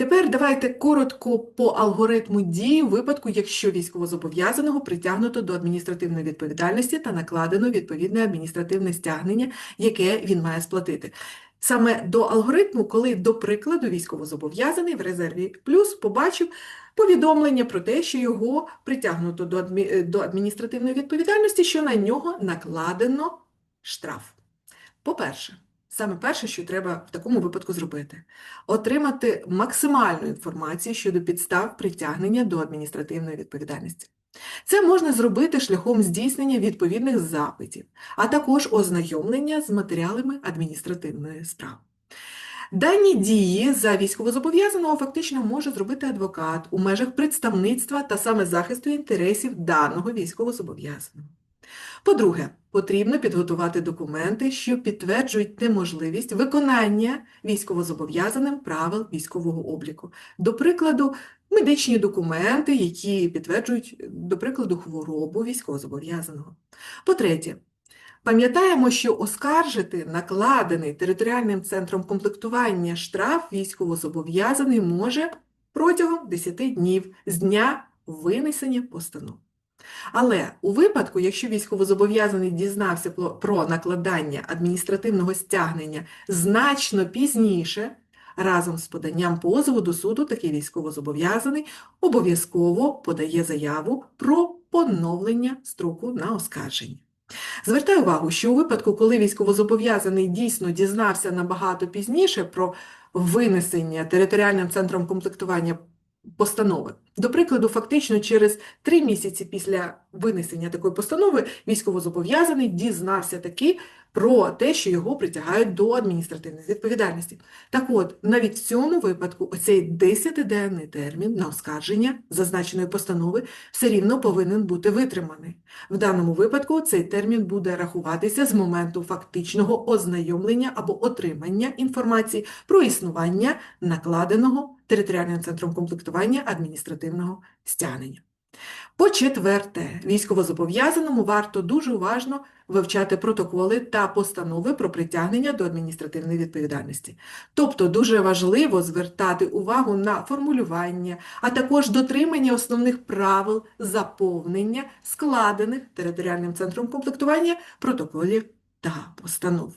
Тепер давайте коротко по алгоритму дії в випадку, якщо військовозобов'язаного притягнуто до адміністративної відповідальності та накладено відповідне адміністративне стягнення, яке він має сплатити. Саме до алгоритму, коли, до прикладу, військовозобов'язаний в резерві плюс побачив повідомлення про те, що його притягнуто до адмі- е, до адміністративної відповідальності, що на нього накладено штраф. По-перше, саме перше, що треба в такому випадку зробити, отримати максимальну інформацію щодо підстав притягнення до адміністративної відповідальності. Це можна зробити шляхом здійснення відповідних запитів, а також ознайомлення з матеріалами адміністративної справи. Дані дії за військовозобов'язаного фактично може зробити адвокат у межах представництва та саме захисту інтересів даного військовозобов'язаного. По-друге, потрібно підготувати документи, що підтверджують неможливість виконання військовозобов'язаним правил військового обліку. До прикладу, медичні документи, які підтверджують, до прикладу, хворобу військовозобов'язаного. По-третє, пам'ятаємо, що оскаржити накладений територіальним центром комплектування штраф військовозобов'язаний може протягом 10 днів з дня винесення постанови. Але у випадку, якщо військовозобов'язаний дізнався про- накладання адміністративного стягнення значно пізніше, разом з поданням позову до суду такий військовозобов'язаний обов'язково подає заяву про поновлення строку на оскарження. Звертаю увагу, що у випадку, коли військовозобов'язаний дійсно дізнався набагато пізніше про винесення територіальним центром комплектування постанови. До прикладу, фактично через три місяці після винесення такої постанови військовозобов'язаний дізнався таки про те, що його притягають до адміністративної відповідальності. Так от, навіть в цьому випадку оцей 10-денний термін на оскарження зазначеної постанови все рівно повинен бути витриманий. В даному випадку цей термін буде рахуватися з моменту фактичного ознайомлення або отримання інформації про існування накладеного територіальним центром комплектування адміністративного стягнення. По-четверте, військовозобов'язаному варто дуже уважно вивчати протоколи та постанови про притягнення до адміністративної відповідальності. Тобто дуже важливо звертати увагу на формулювання, а також дотримання основних правил заповнення складених територіальним центром комплектування протоколів та постанов.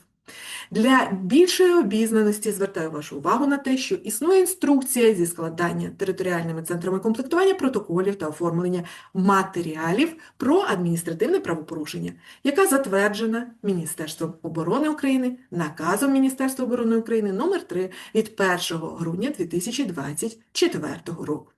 Для більшої обізнаності звертаю вашу увагу на те, що існує інструкція зі складання територіальними центрами комплектування протоколів та оформлення матеріалів про адміністративне правопорушення, яка затверджена Міністерством оборони України наказом Міністерства оборони України номер 3 від 1 грудня 2024 року.